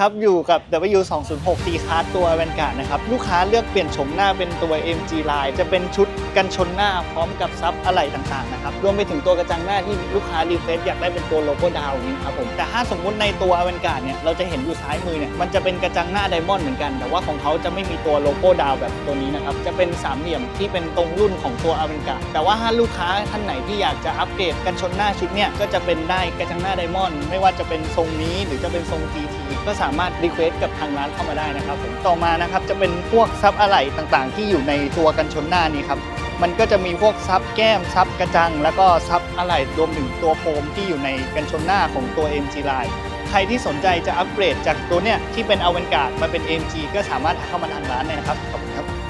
ครับอยู่กับ W206 T Card ตัวแวนการ์ดนะครับ ลูกค้าเลือกเปลี่ยนโฉมหน้าเป็นตัว MG Line จะเป็นชุด กันชนหน้าพร้อมกับซับอะไหล่ต่างๆนะครับรวมไปถึงตัวกระจังหน้าที่ลูกค้ารีเควสอยากได้เป็นตัวโลโก้ดาวนี้ครับผมแต่ถ้าสมมุติในตัว a v a n g a r d เนี่ยเราจะเห็นอยู่ซ้ายมือเนี่ยมันจะเป็นกระจังหน้าไดมอนด์เหมือนกัน แต่ว่าของเขาจะไม่มีตัวโลโก้ดาวแบบตัวนี้นะครับจะเป็นสามเหลี่ยมที่เป็นตรงรุ่นของตัว a v a n g a r d แต่ว่าถ้าลูกค้าท่านไหนที่อยากจะอัปเกรดกันชนหน้าชุดเนี่ยก็จะเป็นได้กระจังหน้าไดมอนด์ไม่ว่าจะเป็นทรงนี้หรือจะเป็นทรง GT ก็สามารถรีเควสกับทางร้านเข้ามาได้นะครับผมต่อมานะครับจะเป็นพวกซับอะไหล่ต่างๆ ที่อยู่ในตัวกันชนหน้านี้ครับ มันก็จะมีพวกซับแก้มซับกระจัง แล้วก็ซับอะไหล่รวมถึงตัวโฟมที่อยู่ในกันชนหน้าของตัว MG Line ใครที่สนใจจะอัปเกรดจากตัวเนี้ยที่เป็นอเวนการ์ดมาเป็น MG ก็สามารถเข้ามาทางร้านได้นะครับขอบคุณครับ